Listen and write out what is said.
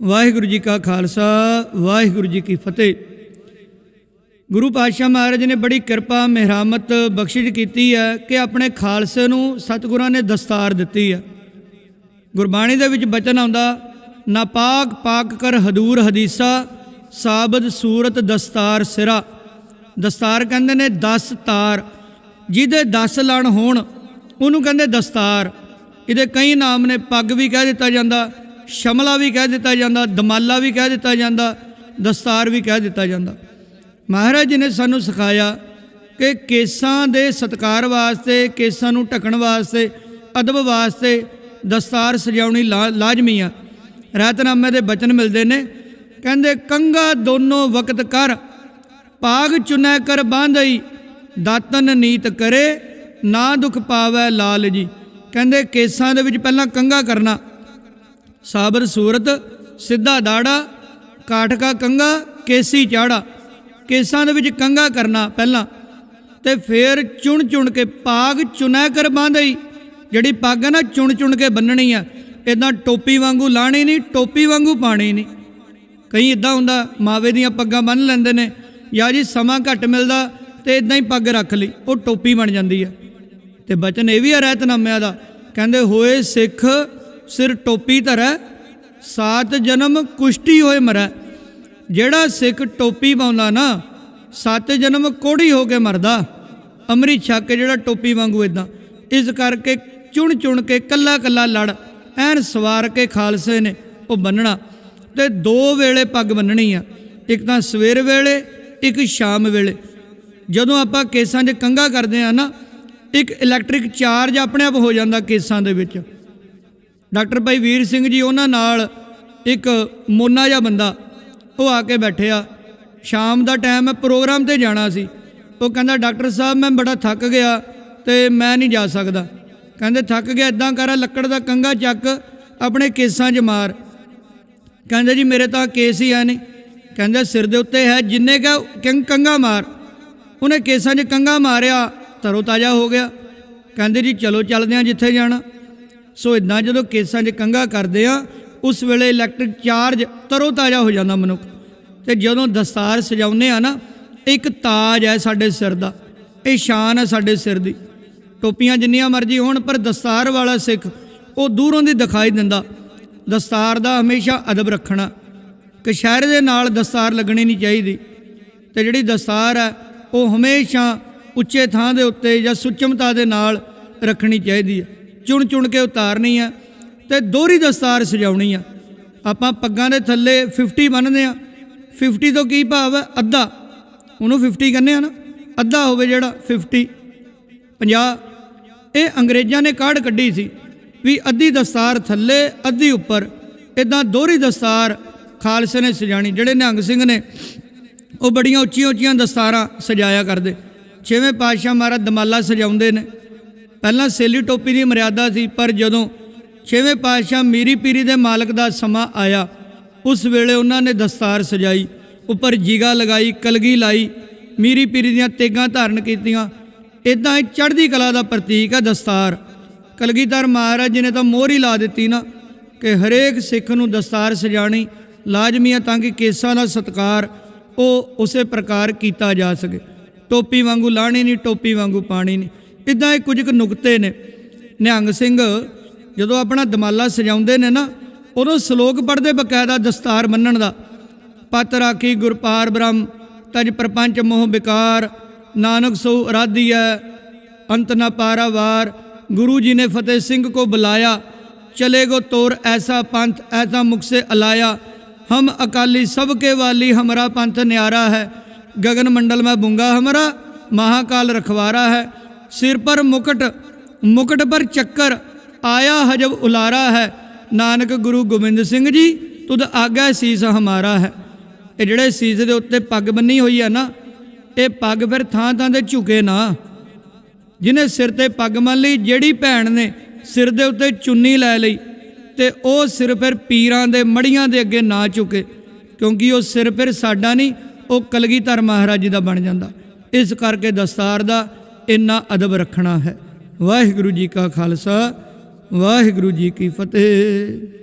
ਵਾਹਿਗੁਰੂ ਜੀ ਕਾ ਖਾਲਸਾ, ਵਾਹਿਗੁਰੂ ਜੀ ਕੀ ਫਤਿਹ। ਗੁਰੂ ਪਾਤਸ਼ਾਹ ਮਹਾਰਾਜ ਨੇ ਬੜੀ ਕਿਰਪਾ, ਮਿਹਰਾਮਤ ਬਖਸ਼ਿਸ਼ ਕੀਤੀ ਹੈ ਕਿ ਆਪਣੇ ਖਾਲਸੇ ਨੂੰ ਸਤਿਗੁਰਾਂ ਨੇ ਦਸਤਾਰ ਦਿੱਤੀ ਹੈ। ਗੁਰਬਾਣੀ ਦੇ ਵਿੱਚ ਬਚਨ ਆਉਂਦਾ ਨਾਪਾਕ ਪਾਕ ਕਰ ਹਦੂਰ ਹਦੀਸਾ, ਸਾਬਦ ਸੂਰਤ ਦਸਤਾਰ ਸਿਰਾ। ਦਸਤਾਰ ਕਹਿੰਦੇ ਨੇ 10 ਤਾਰ, ਜਿਹਦੇ 10 ਲਣ ਹੋਣ, ਉਹਨੂੰ ਕਹਿੰਦੇ ਦਸਤਾਰ। ਇਹਦੇ ਕਈ ਨਾਮ ਨੇ, ਪੱਗ ਵੀ ਕਹਿ ਦਿੱਤਾ ਜਾਂਦਾ। ਸ਼ਮਲਾ ਵੀ ਕਹਿ ਦਿੱਤਾ ਜਾਂਦਾ, ਦਮਾਲਾ ਵੀ ਕਹਿ ਦਿੱਤਾ ਜਾਂਦਾ, ਦਸਤਾਰ ਵੀ ਕਹਿ ਦਿੱਤਾ ਜਾਂਦਾ। ਮਹਾਰਾਜ ਜੀ ਨੇ ਸਾਨੂੰ ਸਿਖਾਇਆ ਕਿ ਕੇਸਾਂ ਦੇ ਸਤਕਾਰ ਵਾਸਤੇ, ਕੇਸਾਂ ਨੂੰ ਢੱਕਣ ਵਾਸਤੇ, ਅਦਬ ਵਾਸਤੇ ਦਸਤਾਰ ਸਜਾਉਣੀ ਲਾ- ਲਾਜ਼ਮੀ ਆ। ਰਹਿਤਨਾਮੇ ਦੇ ਬਚਨ ਮਿਲਦੇ ਨੇ, ਕਹਿੰਦੇ, ਕੰਗਾ ਦੋਨੋਂ ਵਕਤ ਕਰ ਪਾਗ ਚੁਨੈ ਕਰ ਬਾਂਧਈ, ਦਾਤਨ ਨੀਤ ਕਰੇ, ਨਾ ਦੁਖ ਪਾਵੈ ਲਾਲ ਜੀ ਕਹਿੰਦੇ, ਕੇਸਾਂ ਦੇ ਵਿੱਚ ਪਹਿਲਾਂ ਕੰਗਾ ਕਰਨਾ ਸਾਬਰ ਸੂਰਤ, ਸਿੱਧਾ ਦਾੜਾ, ਕਾਠਕਾ ਕੰਗਾ, ਕੇਸੀ ਚਾੜਾ। ਕੇਸਾਂ ਦੇ ਵਿੱਚ ਕੰਗਾ ਕਰਨਾ ਪਹਿਲਾਂ, ਤੇ ਫੇਰ ਚੁਣ ਚੁਣ ਕੇ ਪਾਗ ਚੁਨੈ ਕਰ ਬਾਂਧਈ ਜਿਹੜੀ ਪੱਗ ਹੈ ਨਾ ਚੁਣ ਚੁਣ ਕੇ ਬੰਨਣੀ ਆ। ਇਦਾਂ ਟੋਪੀ ਵਾਂਗੂ ਲਾਣੀ ਨਹੀਂ, ਟੋਪੀ ਵਾਂਗੂ ਪਾਣੀ ਨਹੀਂ। ਕਈ ਇਦਾਂ ਹੁੰਦਾ, ਮਾਵੇ ਦੀਆਂ ਪੱਗਾਂ ਬੰਨ ਲੈਂਦੇ ਨੇ, ਜਾਂ ਜੀ ਸਮਾਂ ਘੱਟ ਮਿਲਦਾ, ਤੇ ਇਦਾਂ ਹੀ ਪੱਗ ਰੱਖ ਲਈ, ਉਹ ਟੋਪੀ ਬਣ ਜਾਂਦੀ ਹੈ ਤੇ ਬਚਨ ਇਹ ਵੀ ਆ ਰਹਿਤਨਾਮਿਆਂ ਦਾ, ਕਹਿੰਦੇ, ਹੋਏ ਸਿੱਖ ਸਿਰ ਟੋਪੀ ਧਰੈ, ਸਾਤ ਜਨਮ ਕੁਸ਼ਟੀ ਹੋਏ ਮਰੈ। ਜਿਹੜਾ ਸਿੱਖ ਟੋਪੀ ਪਾਉਂਦਾ ਨਾ, ਸੱਤ ਜਨਮ ਕੋੜੀ ਹੋ ਕੇ ਮਰਦਾ। ਅੰਮ੍ਰਿਤ ਛਕ ਕੇ ਜਿਹੜਾ ਟੋਪੀ ਵਾਂਗੂ ਇਦਾਂ ਇਸ ਕਰਕੇ ਚੁਣ ਚੁਣ ਕੇ ਕੱਲਾ ਕੱਲਾ ਲੜ, ਐਨ ਸਵਾਰ ਕੇ ਖਾਲਸੇ ਨੇ ਉਹ ਬੰਨਣਾ। ਤੇ ਦੋ ਵੇਲੇ ਪੱਗ ਬੰਨਣੀ ਆ। ਇੱਕ ਤਾਂ ਸਵੇਰ ਵੇਲੇ, ਇੱਕ ਸ਼ਾਮ ਵੇਲੇ। ਜਦੋਂ ਆਪਾਂ ਕੇਸਾਂ 'ਚ ਕੰਗਾ ਕਰਦੇ ਆ ਨਾ, ਇੱਕ ਇਲੈਕਟ੍ਰਿਕ ਚਾਰਜ ਆਪਣੇ ਆਪ ਹੋ ਜਾਂਦਾ ਕੇਸਾਂ ਦੇ ਵਿੱਚ। ਡਾਕਟਰ ਭਾਈ ਵੀਰ ਸਿੰਘ ਜੀ ਉਹਨਾਂ ਨਾਲ ਇੱਕ ਮੋਨਾ ਜਿਹਾ ਬੰਦਾ, ਉਹ ਆ ਕੇ ਬੈਠਿਆ ਸ਼ਾਮ ਦਾ ਟਾਈਮ ਹੈ ਪ੍ਰੋਗਰਾਮ ਤੇ ਜਾਣਾ ਸੀ। ਉਹ ਕਹਿੰਦਾ, ਡਾਕਟਰ ਸਾਹਿਬ, ਮੈਂ ਬੜਾ ਥੱਕ ਗਿਆ ਤੇ ਮੈਂ ਨਹੀਂ ਜਾ ਸਕਦਾ। ਕਹਿੰਦੇ, ਥੱਕ ਗਿਆ ਇਦਾਂ ਕਰ ਲੱਕੜ ਦਾ ਕੰਗਾ ਚੱਕ, ਆਪਣੇ ਕੇਸਾਂ 'ਚ ਮਾਰ। ਕਹਿੰਦੇ, ਜੀ, ਮੇਰੇ ਤਾਂ ਕੇਸ ਹੀ ਆ ਨਹੀਂ। ਕਹਿੰਦੇ, ਸਿਰ ਦੇ ਉੱਤੇ ਹੈ, ਜਿੰਨੇ ਕਾ ਕੰਗ- ਕੰਗਾ ਮਾਰ। ਉਹਨੇ ਕੇਸਾਂ 'ਚ ਕੰਗਾ ਮਾਰਿਆ ਤਰੋ ਤਾਜ਼ਾ ਹੋ ਗਿਆ। ਕਹਿੰਦੇ, ਜੀ, ਚਲੋ, ਚੱਲਦੇ ਆ ਜਿੱਥੇ ਜਾਣਾ। ਸੋ ਇਦਾਂ ਜਦੋਂ ਕੇਸਾਂ 'ਚ ਕੰਗਾ ਕਰਦੇ ਆ, ਉਸ ਵੇਲੇ ਇਲੈਕਟ੍ਰਿਕ ਚਾਰਜ ਤਰੋ ਤਾਜ਼ਾ ਹੋ ਜਾਂਦਾ ਮਨੁੱਖ। ਤੇ ਜਦੋਂ ਦਸਤਾਰ ਸਜਾਉਂਦੇ ਆ ਨਾ, ਇੱਕ ਤਾਜ ਹੈ ਸਾਡੇ ਸਿਰ ਦਾ, ਇਹ ਸ਼ਾਨ ਹੈ ਸਾਡੇ ਸਿਰ ਦੀ। ਟੋਪੀਆਂ ਜਿੰਨੀਆਂ ਮਰਜ਼ੀ ਹੋਣ, ਪਰ ਦਸਤਾਰ ਵਾਲਾ ਸਿੱਖ ਉਹ ਦੂਰੋਂ ਦੀ ਦਿਖਾਈ ਦਿੰਦਾ। ਦਸਤਾਰ ਦਾ ਹਮੇਸ਼ਾ ਅਦਬ ਰੱਖਣਾ। ਕਸ਼ਹਿਰੇ ਦੇ ਨਾਲ ਦਸਤਾਰ ਲੱਗਣੀ ਨਹੀਂ ਚਾਹੀਦੀ। ਤੇ ਜਿਹੜੀ ਦਸਤਾਰ ਹੈ, ਉਹ ਹਮੇਸ਼ਾ ਉੱਚੇ ਥਾਂ ਦੇ ਉੱਤੇ ਜਾਂ ਸੁਚਮਤਾ ਦੇ ਨਾਲ ਰੱਖਣੀ ਚਾਹੀਦੀ ਹੈ। ਚੁਣ ਚੁਣ ਕੇ ਉਤਾਰਨੀ ਹੈ ਤੇ ਦੋਹਰੀ ਦਸਤਾਰ ਸਜਾਉਣੀ ਆ। ਆਪਾਂ ਪੱਗਾਂ ਦੇ ਥੱਲੇ 50 ਬੰਨਦੇ ਆ। 50 ਤੋਂ ਕੀ ਭਾਵ ਹੈ ਅੱਧਾ। ਉਹਨੂੰ 50 ਕਹਿੰਦੇ ਆ ਨਾ। ਅੱਧਾ ਹੋਵੇ ਜਿਹੜਾ 50 50 ਇਹ ਅੰਗਰੇਜ਼ਾਂ ਨੇ ਕਾਢ ਕੱਢੀ ਸੀ ਵੀ ਅੱਧੀ ਦਸਤਾਰ ਥੱਲੇ, ਅੱਧੀ ਉੱਪਰ। ਇਦਾਂ ਦੋਹਰੀ ਦਸਤਾਰ ਖਾਲਸੇ ਨੇ ਸਜਾਣੀ। ਜਿਹੜੇ ਨਿਹੰਗ ਸਿੰਘ ਨੇ, ਉਹ ਬੜੀਆਂ ਉੱਚੀਆਂ ਉੱਚੀਆਂ ਦਸਤਾਰਾਂ ਸਜਾਇਆ ਕਰਦੇ। ਛੇਵੇਂ ਪਾਤਸ਼ਾਹ ਮਹਾਰਾਜ ਦਮਾਲਾ ਸਜਾਉਂਦੇ ਨੇ। ਪਹਿਲਾਂ ਸੇਲੀ ਟੋਪੀ ਦੀ ਮਰਿਆਦਾ ਸੀ, ਪਰ ਜਦੋਂ ਛੇਵੇਂ ਪਾਤਸ਼ਾਹ ਮੀਰੀ ਪੀਰੀ ਦੇ ਮਾਲਕ ਦਾ ਸਮਾਂ ਆਇਆ, ਉਸ ਵੇਲੇ ਉਹਨਾਂ ਨੇ ਦਸਤਾਰ ਸਜਾਈ, ਉੱਪਰ ਜੀਗਾ ਲਗਾਈ, ਕਲਗੀ ਲਾਈ, ਮੀਰੀ ਪੀਰੀ ਦੀਆਂ ਤੇਗਾਂ ਧਾਰਨ ਕੀਤੀਆਂ। ਇਦਾਂ ਇਹ ਚੜ੍ਹਦੀ ਕਲਾ ਦਾ ਪ੍ਰਤੀਕ ਹੈ ਦਸਤਾਰ। ਕਲਗੀਧਰ ਮਹਾਰਾਜ ਜੀ ਨੇ ਤਾਂ ਮੋਹਰ ਹੀ ਲਾ ਦਿੱਤੀ ਨਾ ਕਿ ਹਰੇਕ ਸਿੱਖ ਨੂੰ ਦਸਤਾਰ ਸਜਾਣੀ ਲਾਜ਼ਮੀ ਹੈ ਤਾਂ ਕਿ ਕੇਸਾਂ ਦਾ ਸਤਕਾਰ, ਉਹ ਉਸੇ ਪ੍ਰਕਾਰ ਕੀਤਾ ਜਾ ਸਕੇ। ਟੋਪੀ ਵਾਂਗੂ ਲਾਣੀ ਨਹੀਂ, ਟੋਪੀ ਵਾਂਗੂ ਪਾਣੀ ਨਹੀਂ। ਇਦਾਂ ਇਹ ਕੁਝ ਕੁ ਨੁਕਤੇ ਨੇ। ਨਿਹੰਗ ਸਿੰਘ ਜਦੋਂ ਆਪਣਾ ਦਮਾਲਾ ਸਜਾਉਂਦੇ ਨੇ ਨਾ, ਉਦੋਂ ਸ਼ਲੋਕ ਪੜ੍ਹਦੇ ਬਕਾਇਦਾ ਦਸਤਾਰ ਮੰਨਣ ਦਾ। ਪਤ ਰਾਖੀ, ਗੁਰਪਾਰ ਬ੍ਰਹਮ, ਤਜ ਪ੍ਰਪੰਚ ਮੋਹ ਵਿਕਾਰ, ਨਾਨਕ ਸੋ ਅਰਾਧੀ ਹੈ ਅੰਤ ਨਾ ਪਾਰਾਵਾਰ ਗੁਰੂ ਜੀ ਨੇ ਫਤਿਹ ਸਿੰਘ ਕੋ ਬੁਲਾਇਆ, ਚਲੇ ਗੋ ਤੋਰ ਐਸਾ ਪੰਥ, ਐਸਾ ਮੁਖ ਸੇ ਅਲਾਇਆ। ਹਮ ਅਕਾਲੀ ਸਭ ਕੇ ਵਾਲੀ ਹਮਰਾ ਪੰਥ ਨਿਆਰਾ ਹੈ। ਗਗਨ ਮੰਡਲ ਮੈਂ ਬੁੰਗਾ ਹਮਰਾ, ਮਹਾਕਾਲ ਰਖਵਾਰਾ ਹੈ। ਸਿਰ ਪਰ ਮੁਕਟ ਮੁਕਟ ਪਰ ਚੱਕਰ, ਆਇਆ ਹਜਬ ਉਲਾਰਾ ਹੈ। ਨਾਨਕ ਗੁਰੂ ਗੋਬਿੰਦ ਸਿੰਘ ਜੀ, ਤੁਧ ਆਗਾ ਸੀਸ ਹਮਾਰਾ ਹੈ। ਇਹ ਜਿਹੜੇ ਸੀਸ ਦੇ ਉੱਤੇ ਪੱਗ ਬੰਨੀ ਹੋਈ ਹੈ ਨਾ, ਇਹ ਪੱਗ ਫਿਰ ਥਾਂ ਥਾਂ ਤੇ ਝੁਕੇ ਨਾ। ਜਿਨੇ ਸਿਰ ਤੇ ਪੱਗ ਮੰਨ ਲਈ, ਜਿਹੜੀ ਭੈਣ ਨੇ ਸਿਰ ਦੇ ਉੱਤੇ ਚੁੰਨੀ ਲੈ ਲਈ, ਤੇ ਉਹ ਸਿਰ ਫਿਰ ਪੀਰਾਂ ਦੇ ਮੜੀਆਂ ਦੇ ਅੱਗੇ ਨਾ ਝੁਕੇ, ਕਿਉਂਕਿ ਉਹ ਸਿਰ ਫਿਰ ਸਾਡਾ ਨਹੀਂ, ਉਹ ਕਲਗੀਧਰ ਮਹਾਰਾਜ ਜੀ ਦਾ ਬਣ ਜਾਂਦਾ। ਇਸ ਕਰਕੇ ਦਸਤਾਰ ਦਾ ਇੰਨਾ ਅਦਬ ਰੱਖਣਾ ਹੈ। ਵਾਹਿਗੁਰੂ ਜੀ ਕਾ ਖਾਲਸਾ ਵਾਹਿਗੁਰੂ ਜੀ ਕੀ ਫਤਿਹ।